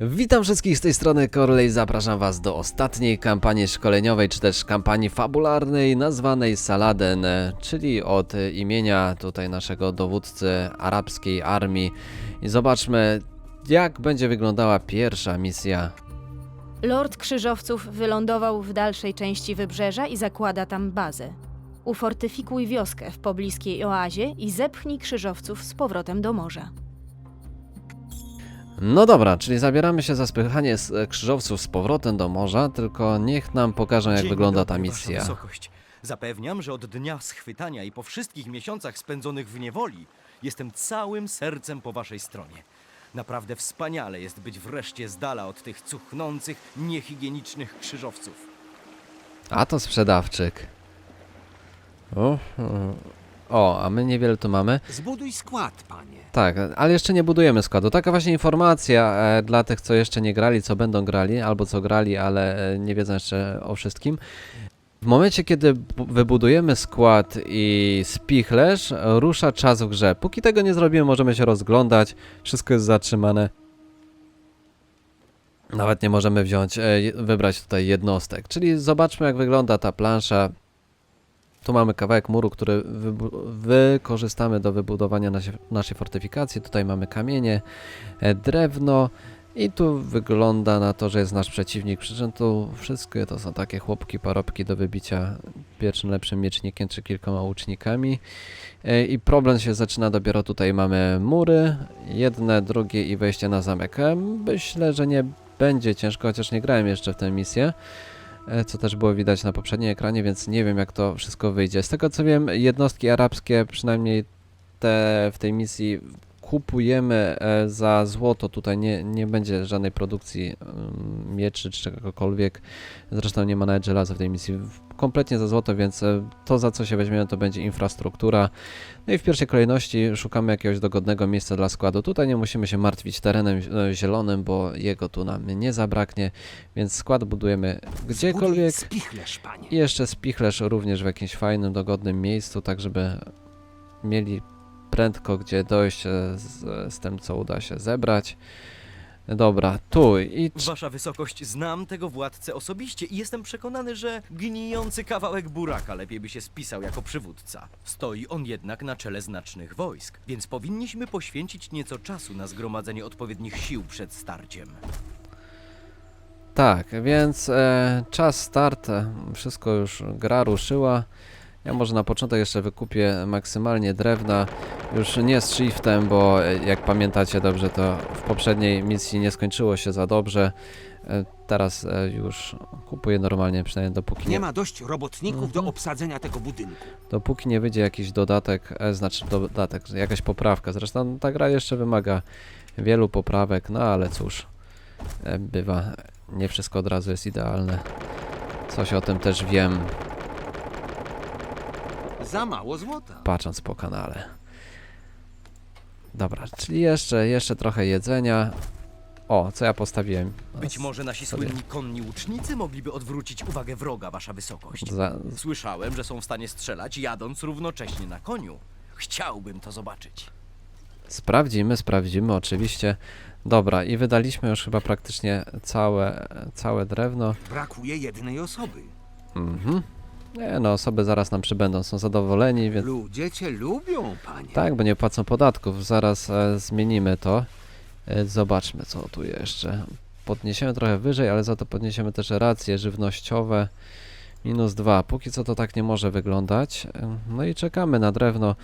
Witam wszystkich z tej strony Corley, zapraszam was do ostatniej kampanii szkoleniowej, czy też kampanii fabularnej nazwanej Saladen, czyli od imienia tutaj naszego dowódcy arabskiej armii. I zobaczmy, jak będzie wyglądała pierwsza misja. Lord Krzyżowców wylądował w dalszej części wybrzeża i zakłada tam bazę. Ufortyfikuj wioskę w pobliskiej oazie i zepchnij krzyżowców z powrotem do morza. No dobra, czyli zabieramy się za spychanie z- krzyżowców z powrotem do morza, tylko niech nam pokażą jak Dzień wygląda ta dobry, Wasza misja. Wysokość. Zapewniam, że od dnia schwytania i po wszystkich miesiącach spędzonych w niewoli jestem całym sercem po waszej stronie. Naprawdę wspaniale jest być wreszcie z dala od tych cuchnących, niehigienicznych krzyżowców. A to sprzedawczyk. O, o, a my niewiele tu mamy. Zbuduj skład, panie. Tak, ale jeszcze nie budujemy składu. Taka właśnie informacja e, dla tych, co jeszcze nie grali, co będą grali, albo co grali, ale e, nie wiedzą jeszcze o wszystkim. W momencie, kiedy bu- wybudujemy skład i spichlerz, rusza czas w grze. Póki tego nie zrobimy, możemy się rozglądać, wszystko jest zatrzymane. Nawet nie możemy wziąć, e, wybrać tutaj jednostek. Czyli zobaczmy, jak wygląda ta plansza. Tu mamy kawałek muru, który wykorzystamy do wybudowania nasie- naszej fortyfikacji. Tutaj mamy kamienie, e, drewno i tu wygląda na to, że jest nasz przeciwnik. Przy czym tu wszystkie to są takie chłopki, parobki do wybicia pierwszym lepszym miecznikiem czy kilkoma łucznikami. E, I problem się zaczyna dopiero tutaj mamy mury, jedne, drugie i wejście na zamek. E, Myślę, że nie będzie ciężko, chociaż nie grałem jeszcze w tę misję co też było widać na poprzednim ekranie, więc nie wiem jak to wszystko wyjdzie. Z tego co wiem, jednostki arabskie, przynajmniej te w tej misji kupujemy e, za złoto, tutaj nie, nie będzie żadnej produkcji mieczy czy czegokolwiek, zresztą nie ma nawet żelaza w tej misji, kompletnie za złoto, więc e, to za co się weźmiemy to będzie infrastruktura. No i w pierwszej kolejności szukamy jakiegoś dogodnego miejsca dla składu. Tutaj nie musimy się martwić terenem e, zielonym, bo jego tu nam nie zabraknie, więc skład budujemy gdziekolwiek. Spichlerz, panie. I jeszcze spichlerz również w jakimś fajnym, dogodnym miejscu, tak żeby mieli prędko gdzie dojść e, z, z tym, co uda się zebrać. Dobra, tu i Wasza Wysokość, znam tego władcę osobiście i jestem przekonany, że gnijący kawałek buraka lepiej by się spisał jako przywódca. Stoi on jednak na czele znacznych wojsk, więc powinniśmy poświęcić nieco czasu na zgromadzenie odpowiednich sił przed starciem. tak, więc e, czas start, e, wszystko już gra ruszyła. Ja może na początek jeszcze wykupię maksymalnie drewna, już nie z shiftem, bo e, jak pamiętacie dobrze, to w poprzedniej misji nie skończyło się za dobrze. E, Teraz e, już kupuję normalnie, przynajmniej dopóki Nie ma dość robotników Mhm. do obsadzenia tego budynku. Dopóki nie wyjdzie jakiś dodatek, znaczy dodatek, jakaś poprawka. Zresztą ta gra jeszcze wymaga wielu poprawek, no ale cóż, bywa, nie wszystko od razu jest idealne. Coś o tym też wiem, Za mało złota. patrząc po kanale. Dobra, czyli jeszcze, jeszcze trochę jedzenia. O, co ja postawiłem? Być może nasi sobie. słynni konni łucznicy mogliby odwrócić uwagę wroga, Wasza Wysokość. Za, Słyszałem, że są w stanie strzelać jadąc równocześnie na koniu. Chciałbym to zobaczyć. Sprawdzimy, sprawdzimy, oczywiście. Dobra, i wydaliśmy już chyba praktycznie całe, całe drewno. Brakuje jednej osoby. Mhm. Nie no, osoby zaraz nam przybędą, są zadowoleni, więc Ludzie cię lubią, panie. tak, bo nie płacą podatków. Zaraz e, zmienimy to. E, zobaczmy, co tu jeszcze. Podniesiemy trochę wyżej, ale za to podniesiemy też racje żywnościowe. Minus dwa. Póki co to tak nie może wyglądać. E, No i czekamy na drewno.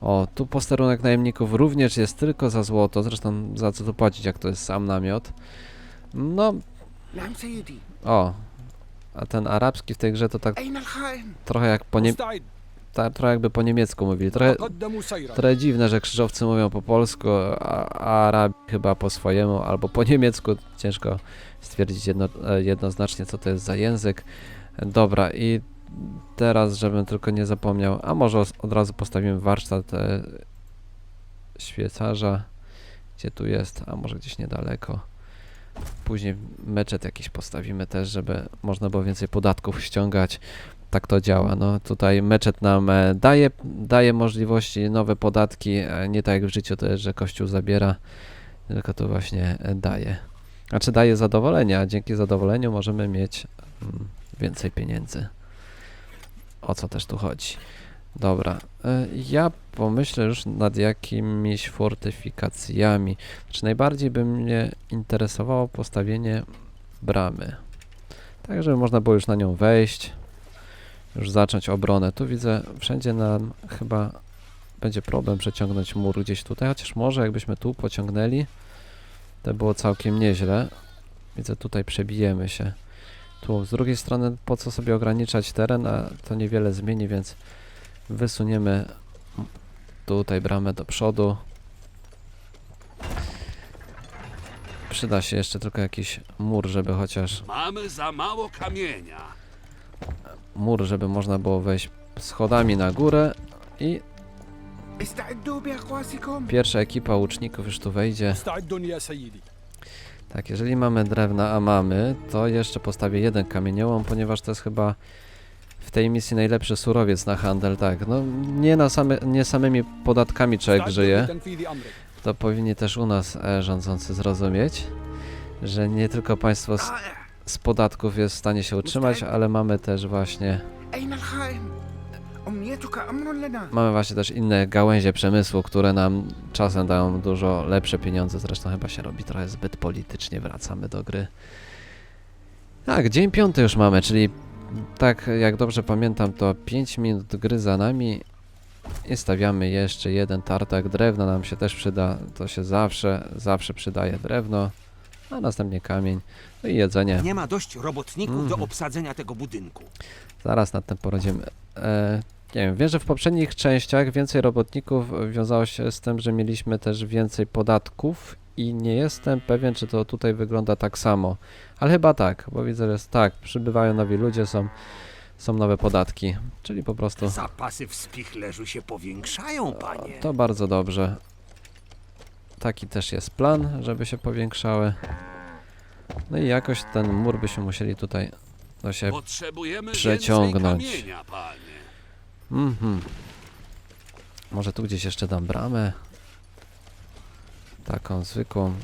O, tu posterunek najemników również jest tylko za złoto. Zresztą za co tu płacić, jak to jest sam namiot. No, Sayyidi. o. A ten arabski w tej grze to tak trochę jak po nie... Ta, trochę jakby po niemiecku mówili. Trochę, trochę dziwne, że krzyżowcy mówią po polsku, a, a Arabi chyba po swojemu albo po niemiecku. Ciężko stwierdzić jedno, e, jednoznacznie, co to jest za język. Dobra, i teraz, żebym tylko nie zapomniał, a może od razu postawimy warsztat e, świecarza. Gdzie tu jest? A może gdzieś niedaleko. Później meczet jakiś postawimy też, żeby można było więcej podatków ściągać. Tak to działa. No tutaj meczet nam e, daje, daje możliwości, nowe podatki. e, Nie tak jak w życiu to jest, że Kościół zabiera, tylko to właśnie e, daje. Znaczy daje zadowolenie, a dzięki zadowoleniu możemy mieć mm, więcej pieniędzy. O co też tu chodzi. Dobra, e, ja pomyślę już nad jakimiś fortyfikacjami. Znaczy najbardziej by mnie interesowało postawienie bramy. Tak, żeby można było już na nią wejść, już zacząć obronę. Tu widzę, wszędzie nam chyba będzie problem przeciągnąć mur gdzieś tutaj, chociaż może jakbyśmy tu pociągnęli, to było całkiem nieźle. Widzę, tutaj przebijemy się. Tu, z drugiej strony, po co sobie ograniczać teren, a to niewiele zmieni, więc Wysuniemy tutaj bramę do przodu. Przyda się jeszcze tylko jakiś mur, żeby chociaż... Mamy za mało kamienia. Mur, żeby można było wejść schodami na górę i... Pierwsza ekipa łuczników już tu wejdzie. Tak, jeżeli mamy drewna, a mamy, to jeszcze postawię jeden kamieniołom, ponieważ to jest chyba w tej misji najlepszy surowiec na handel, tak. No nie, na same, nie samymi podatkami człowiek żyje. To powinni też u nas e, rządzący zrozumieć, że nie tylko państwo z, z podatków jest w stanie się utrzymać, ale mamy też właśnie... Mamy właśnie też inne gałęzie przemysłu, które nam czasem dają dużo lepsze pieniądze. Zresztą chyba się robi trochę zbyt politycznie, wracamy do gry. Tak, dzień piąty już mamy, czyli tak jak dobrze pamiętam, to 5 minut gry za nami i stawiamy jeszcze jeden tartak. Drewno nam się też przyda. To się zawsze, zawsze przydaje drewno, a następnie kamień. No i jedzenie. Nie ma dość robotników do Mhm. obsadzenia tego budynku. Zaraz nad tym poradzimy. E, nie wiem, wiem, że w poprzednich częściach więcej robotników wiązało się z tym, że mieliśmy też więcej podatków i nie jestem pewien, czy to tutaj wygląda tak samo. Ale chyba tak, bo widzę, że jest tak, przybywają nowi ludzie, są, są nowe podatki, czyli po prostu Zapasy w spichlerzu się powiększają, panie. to bardzo dobrze. Taki też jest plan, żeby się powiększały. No i jakoś ten mur byśmy musieli tutaj do się Potrzebujemy przeciągnąć. więcej kamienia, panie. Mhm. Może tu gdzieś jeszcze dam bramę. Taką zwykłą.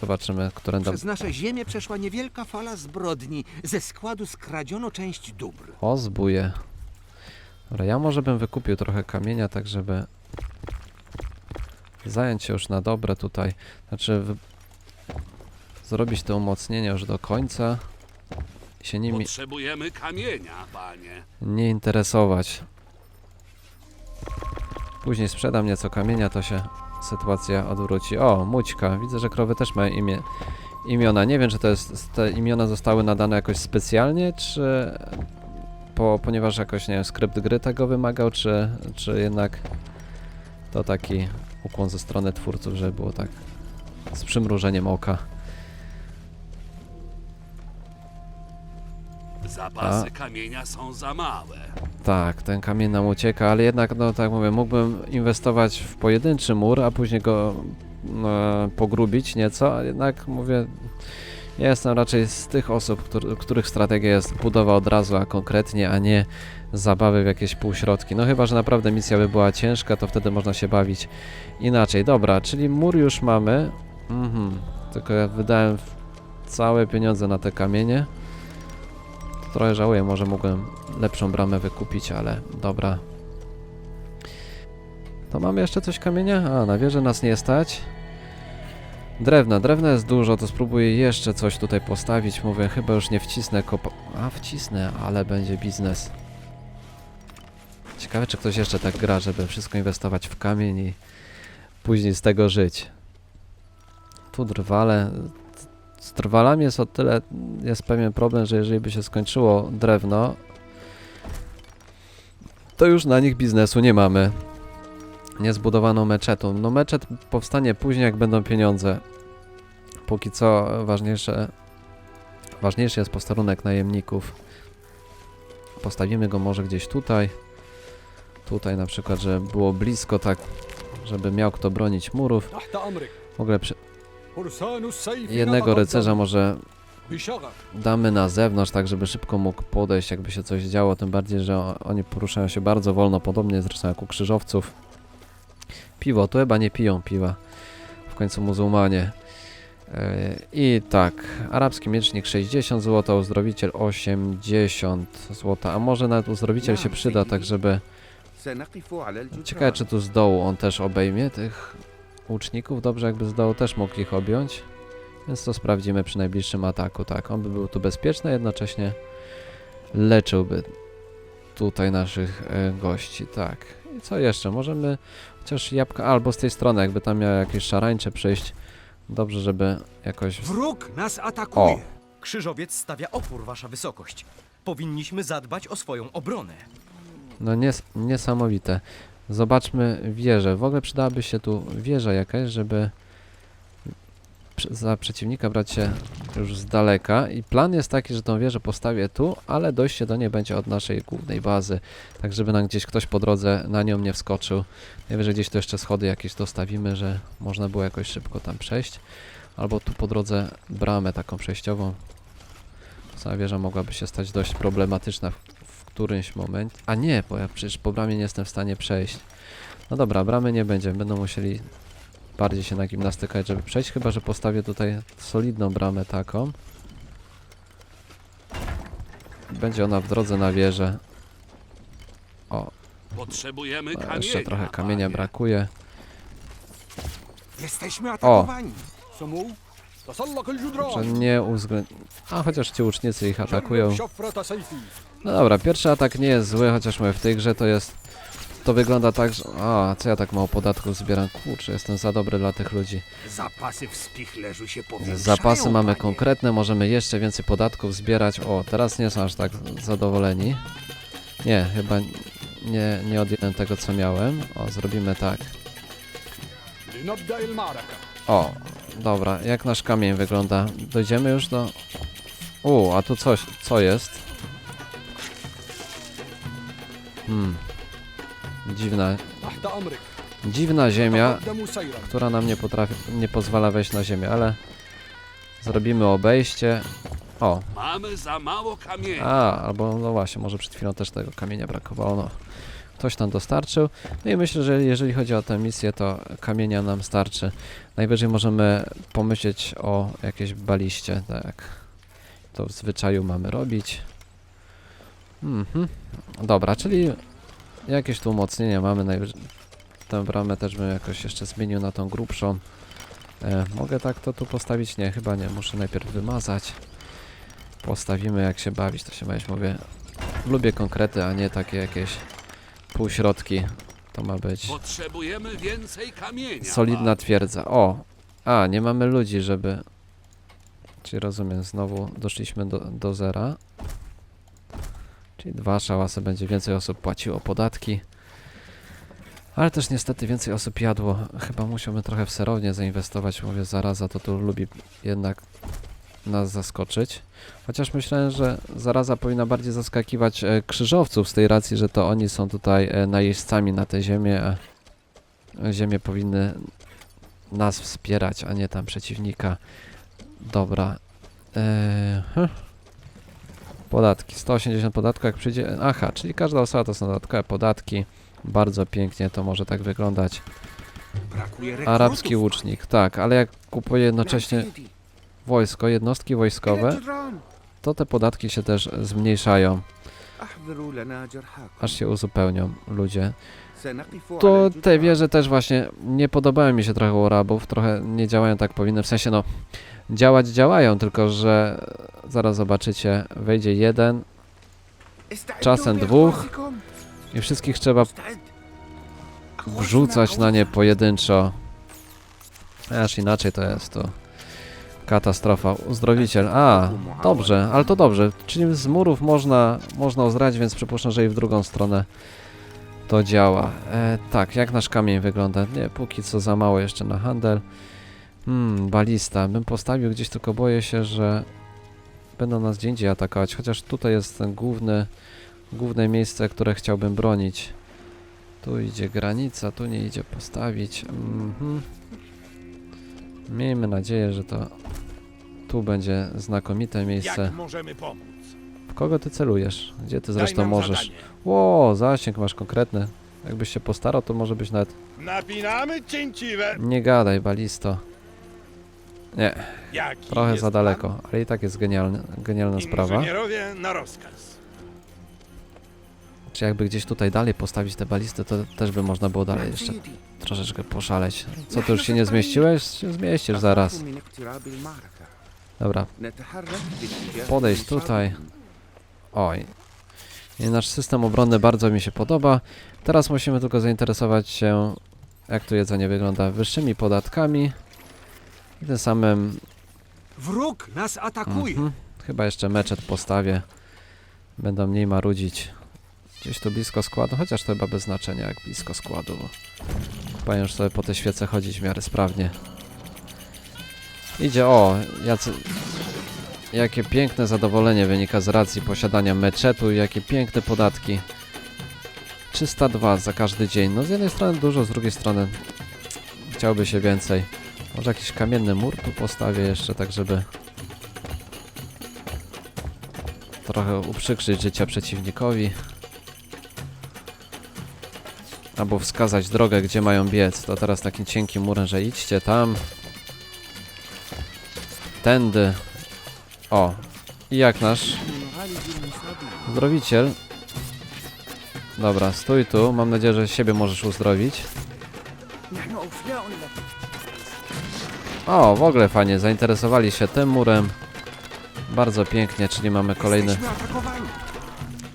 Zobaczymy, którędy. Przez nasze ziemię przeszła niewielka fala zbrodni. Ze składu skradziono część dóbr. O, zbuje. Dobra, ja może bym wykupił trochę kamienia, tak żeby zająć się już na dobre tutaj. Znaczy, wy... zrobić te umocnienia już do końca i się nimi Potrzebujemy kamienia, panie. nie interesować. Później sprzedam nieco kamienia, to się sytuacja odwróci. O, Mućka. Widzę, że krowy też mają imię, imiona. Nie wiem, czy to jest, te imiona zostały nadane jakoś specjalnie, czy po, ponieważ jakoś, nie wiem, skrypt gry tego wymagał, czy, czy jednak to taki ukłon ze strony twórców, żeby było tak z przymrużeniem oka. Zapasy kamienia są za małe. Tak, ten kamień nam ucieka, ale jednak, no tak mówię, mógłbym inwestować w pojedynczy mur, a później go no, pogrubić nieco, a jednak mówię, ja jestem raczej z tych osób, któr których strategia jest budowa od razu, a konkretnie, a nie zabawy w jakieś półśrodki. No chyba, że naprawdę misja by była ciężka, to wtedy można się bawić inaczej. Dobra, czyli mur już mamy. Mhm, tylko ja wydałem całe pieniądze na te kamienie. Trochę żałuję, może mogłem lepszą bramę wykupić, ale dobra. To mamy jeszcze coś kamienia? A, na wieży nas nie stać. Drewna, drewna jest dużo, to spróbuję jeszcze coś tutaj postawić. Mówię, chyba już nie wcisnę kopa... A, wcisnę, ale będzie biznes. Ciekawe, czy ktoś jeszcze tak gra, żeby wszystko inwestować w kamień i później z tego żyć. Tu drwale. Z trwalami jest o tyle, jest pewien problem, że jeżeli by się skończyło drewno, to już na nich biznesu nie mamy. Nie zbudowano meczetu. No meczet powstanie później, jak będą pieniądze. Póki co ważniejsze, ważniejszy jest posterunek najemników. Postawimy go może gdzieś tutaj. Tutaj na przykład, żeby było blisko tak, żeby miał kto bronić murów. W ogóle przy, Jednego rycerza może damy na zewnątrz, tak żeby szybko mógł podejść, jakby się coś działo, tym bardziej, że oni poruszają się bardzo wolno, podobnie zresztą jak u krzyżowców. Piwo, tu chyba nie piją piwa, w końcu muzułmanie. E, I tak, arabski miecznik 60 zł, uzdrowiciel 80 zł, a może nawet uzdrowiciel się przyda, tak żeby... Ciekawe czy tu z dołu on też obejmie tych łuczników, dobrze jakby z dołu też mógł ich objąć. Więc to sprawdzimy przy najbliższym ataku, tak, on by był tu bezpieczny, a jednocześnie leczyłby tutaj naszych e, gości, tak. I co jeszcze? Możemy chociaż jabłka, albo z tej strony, jakby tam miał jakieś szarańcze przyjść. Dobrze, żeby jakoś... Wróg nas atakuje. O! Krzyżowiec stawia opór, wasza wysokość. Powinniśmy zadbać o swoją obronę. No nies niesamowite. Zobaczmy wieżę. W ogóle przydałaby się tu wieża jakaś, żeby za przeciwnika brać się już z daleka. I plan jest taki, że tą wieżę postawię tu, ale dojście do niej będzie od naszej głównej bazy. Tak, żeby nam gdzieś ktoś po drodze na nią nie wskoczył. Najwyżej gdzieś tu jeszcze schody jakieś dostawimy, że można było jakoś szybko tam przejść. Albo tu po drodze bramę taką przejściową. Sama wieża mogłaby się stać dość problematyczna w którymś momencie. A nie, bo ja przecież po bramie nie jestem w stanie przejść. No dobra, bramy nie będzie, będą musieli bardziej się nagimnastykować, żeby przejść, chyba że postawię tutaj solidną bramę taką. Będzie ona w drodze na wieżę. O. Potrzebujemy kamienia, jeszcze trochę kamienia brakuje. Jesteśmy atakowani. O. Że nie uwzględni... A chociaż ci łucznicy ich atakują. No dobra, pierwszy atak nie jest zły, chociaż mówię, w tej grze to jest... To wygląda tak, że... A, co ja tak mało podatków zbieram? Kurczę, jestem za dobry dla tych ludzi. Zapasy w spichlerzu się powiększają, Zapasy mamy panie. konkretne, możemy jeszcze więcej podatków zbierać. O, teraz nie są aż tak zadowoleni. Nie, chyba nie, nie odjęłem tego, co miałem. O, zrobimy tak. O, dobra, jak nasz kamień wygląda? Dojdziemy już do... U, a tu coś, co jest? Hmm. Dziwna. Dziwna ziemia, która nam nie, potrafi, nie pozwala wejść na ziemię, ale zrobimy obejście. O. Mamy za mało kamieni. A, albo no właśnie, może przed chwilą też tego kamienia brakowało. No. Ktoś nam dostarczył. No i myślę, że jeżeli chodzi o tę misję, to kamienia nam starczy. Najwyżej możemy pomyśleć o jakiejś baliście, tak. To w zwyczaju mamy robić. Mhm. Dobra, czyli jakieś tu umocnienia mamy. Najwyżej tę bramę też bym jakoś jeszcze zmienił na tą grubszą. E, mogę tak to tu postawić? Nie, chyba nie. Muszę najpierw wymazać postawimy jak się bawić, to się bawić mówię. Lubię konkrety, a nie takie jakieś półśrodki. To ma być Potrzebujemy więcej kamienia. solidna twierdza. O! A, nie mamy ludzi, żeby... Czyli rozumiem, znowu doszliśmy do, do zera. Czyli dwa szałasy będzie więcej osób płaciło podatki. Ale też niestety więcej osób jadło. Chyba musiałbym trochę w serownię zainwestować. Mówię, zaraza to tu lubi jednak nas zaskoczyć. Chociaż myślałem, że zaraza powinna bardziej zaskakiwać e, krzyżowców z tej racji, że to oni są tutaj e, najeźdźcami na tę ziemię, a ziemie powinny nas wspierać, a nie tam przeciwnika. Dobra. Eee, hm. Podatki, 180 podatków jak przyjdzie, aha, czyli każda osoba to są dodatkowe podatki. Bardzo pięknie to może tak wyglądać. Arabski łucznik, tak, ale jak kupuje jednocześnie wojsko, jednostki wojskowe, to te podatki się też zmniejszają. Aż się uzupełnią ludzie to tej wieży też właśnie nie podobały mi się trochę urabów, trochę nie działają tak powinny, w sensie no działać działają, tylko że zaraz zobaczycie, wejdzie jeden, czasem dwóch i wszystkich trzeba wrzucać na nie pojedynczo. Aż inaczej to jest to. Katastrofa. Uzdrowiciel. A, dobrze, ale to dobrze. Czyli z murów można, można uzdrać, więc przypuszczam, że i w drugą stronę to działa. E, tak, jak nasz kamień wygląda? Nie, póki co za mało jeszcze na handel. Hmm, balista. Bym postawił gdzieś, tylko boję się, że będą nas gdzie indziej atakować. Chociaż tutaj jest ten główny, główne miejsce, które chciałbym bronić. Tu idzie granica, tu nie idzie postawić. Mhm. Miejmy nadzieję, że to tu będzie znakomite miejsce. Jak możemy pomóc? Kogo ty celujesz? Gdzie ty zresztą możesz? Ło, zasięg masz konkretny. Jakbyś się postarał, to może być nawet... Napinamy cięciwe! Nie gadaj, balisto. Nie, Jaki trochę za daleko, ale i tak jest genialny, genialna sprawa. Na rozkaz. Czy jakby gdzieś tutaj dalej postawić te balisty, to też by można było dalej jeszcze troszeczkę poszaleć. Co, ty już się nie zmieściłeś? Się zmieścisz zaraz. Dobra, Podejść tutaj. Oj. I nasz system obronny bardzo mi się podoba. Teraz musimy tylko zainteresować się, jak tu jedzenie wygląda, wyższymi podatkami. I tym samym, Wróg nas atakuje! mhm, chyba jeszcze meczet postawię. Będą mniej marudzić. Gdzieś tu blisko składu, chociaż to chyba bez znaczenia, jak blisko składu. Bo chyba już sobie po te świece chodzić w miarę sprawnie. Idzie, o, jacy... Jakie piękne zadowolenie wynika z racji posiadania meczetu i jakie piękne podatki. 302 za każdy dzień. No z jednej strony dużo, z drugiej strony chciałby się więcej. Może jakiś kamienny mur tu postawię jeszcze, tak żeby trochę uprzykrzyć życie przeciwnikowi. Albo wskazać drogę, gdzie mają biec. To teraz takim cienkim murem, że idźcie tam. Tędy. O, i jak nasz zdrowiciel. Dobra, stój tu. Mam nadzieję, że siebie możesz uzdrowić. O, w ogóle fajnie. Zainteresowali się tym murem. Bardzo pięknie, czyli mamy kolejny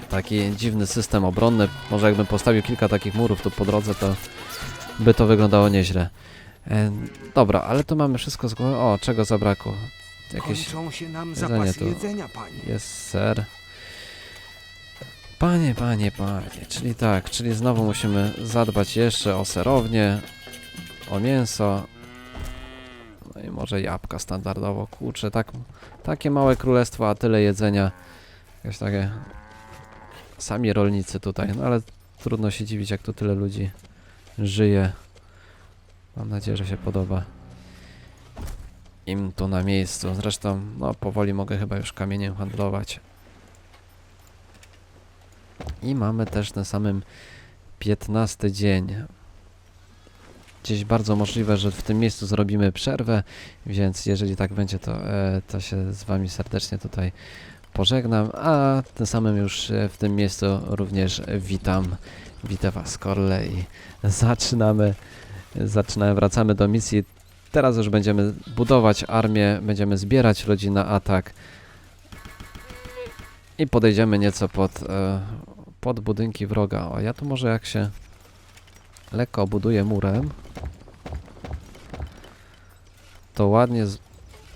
taki dziwny system obronny. Może jakbym postawił kilka takich murów tu po drodze, to by to wyglądało nieźle. E, dobra, ale tu mamy wszystko z głowy. O, czego zabrakło? Jakieś Kończą się nam jedzenie zapasy tu. jedzenia, panie. jest ser. Panie, panie, panie, czyli tak, czyli znowu musimy zadbać jeszcze o serownię, o mięso. No i może jabłka standardowo, kurczę, tak, takie małe królestwo, a tyle jedzenia. Jakieś takie sami rolnicy tutaj, no ale trudno się dziwić, jak tu tyle ludzi żyje. Mam nadzieję, że się podoba im tu na miejscu. Zresztą, no powoli mogę chyba już kamieniem handlować. I mamy też ten samym 15 dzień. Gdzieś bardzo możliwe, że w tym miejscu zrobimy przerwę, więc jeżeli tak będzie, to, e, to się z Wami serdecznie tutaj pożegnam, a tym samym już e, w tym miejscu również witam. Witam Was z kolei. Zaczynamy, zaczynamy, wracamy do misji. Teraz już będziemy budować armię, będziemy zbierać ludzi na atak i podejdziemy nieco pod, e, pod budynki wroga. O, ja tu może jak się lekko obuduję murem, to ładnie,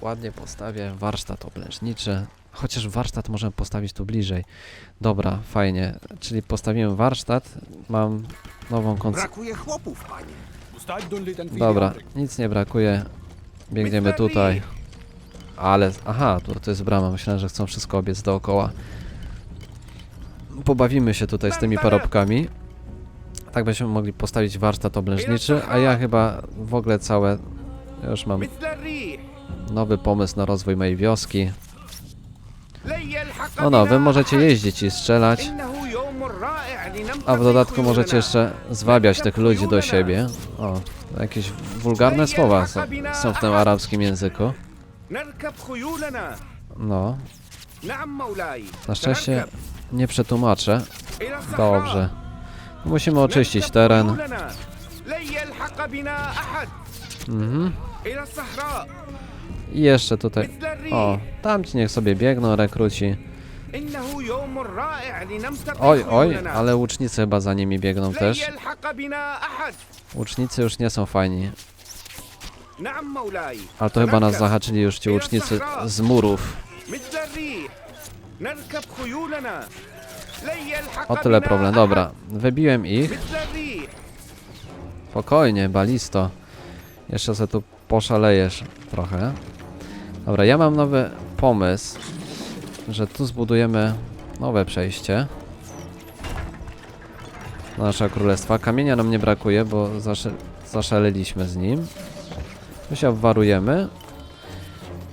ładnie postawię warsztat oblężniczy. Chociaż warsztat możemy postawić tu bliżej. Dobra, fajnie. Czyli postawiłem warsztat, mam nową koncepcję. Brakuje chłopów, panie. Dobra, nic nie brakuje. Biegniemy tutaj. Ale, aha, to, to jest brama. Myślałem, że chcą wszystko obiec dookoła. Pobawimy się tutaj z tymi parobkami. Tak byśmy mogli postawić warsztat obleżniczy, a ja chyba w ogóle całe... Już mam nowy pomysł na rozwój mojej wioski. No no, wy możecie jeździć i strzelać. A w dodatku możecie jeszcze zwabiać tych ludzi do siebie. O, jakieś wulgarne słowa są w tym arabskim języku. No. Na szczęście nie przetłumaczę. Dobrze. Musimy oczyścić teren. Mhm. I jeszcze tutaj... O, tamci niech sobie biegną rekruci. Oj, oj, ale łucznicy chyba za nimi biegną też. Łucznicy już nie są fajni. Ale to chyba nas zahaczyli już ci łucznicy z murów. O tyle problem, dobra. Wybiłem ich. Spokojnie, balisto. Jeszcze se tu poszalejesz trochę. Dobra, ja mam nowy pomysł że tu zbudujemy nowe przejście do naszego królestwa. Kamienia nam nie brakuje, bo zasze zaszaleliśmy z nim. Tu się obwarujemy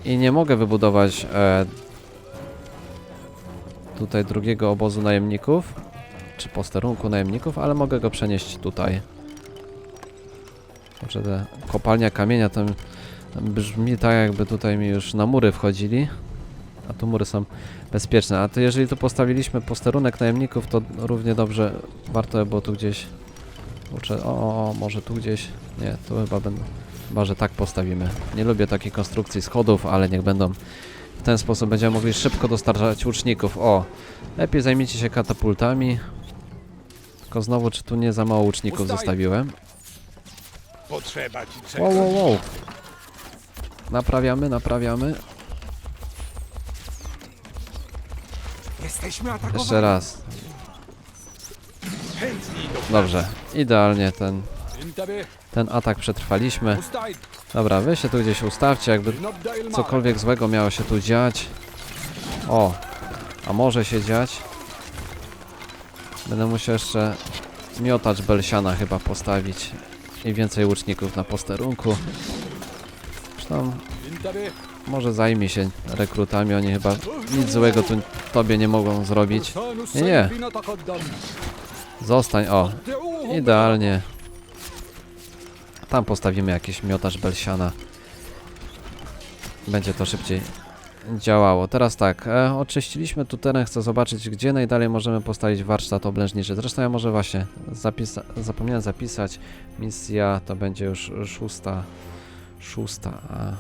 i nie mogę wybudować e, tutaj drugiego obozu najemników, czy posterunku najemników, ale mogę go przenieść tutaj. Te kopalnia kamienia to Brzmi tak, jakby tutaj mi już na mury wchodzili. A tu mury są bezpieczne. A to jeżeli tu postawiliśmy posterunek najemników, to równie dobrze warto by było tu gdzieś... Uczę, o, o, o, może tu gdzieś... Nie, tu chyba będą... Chyba, że tak postawimy. Nie lubię takiej konstrukcji schodów, ale niech będą. W ten sposób będziemy mogli szybko dostarczać łuczników. O, lepiej zajmijcie się katapultami. Tylko znowu, czy tu nie za mało łuczników Ustaj. zostawiłem? Potrzeba ci Wow, wow, wow. Naprawiamy, naprawiamy. Jesteśmy atakowani. Jeszcze raz. Dobrze, idealnie ten, ten atak przetrwaliśmy. Dobra, wy się tu gdzieś ustawcie, jakby cokolwiek złego miało się tu dziać. O, a może się dziać. Będę musiał jeszcze miotacz Belsiana chyba postawić i więcej łuczników na posterunku. Zresztą może zajmie się rekrutami, oni chyba nic złego tu tobie nie mogą zrobić. Nie, nie. Zostań, o. Idealnie. Tam postawimy jakiś miotaż belsiana. Będzie to szybciej działało. Teraz tak, e, oczyściliśmy tu teren, chcę zobaczyć gdzie najdalej możemy postawić warsztat oblężniczy. Zresztą ja może właśnie zapisa zapomniałem zapisać, misja to będzie już szósta, szósta, a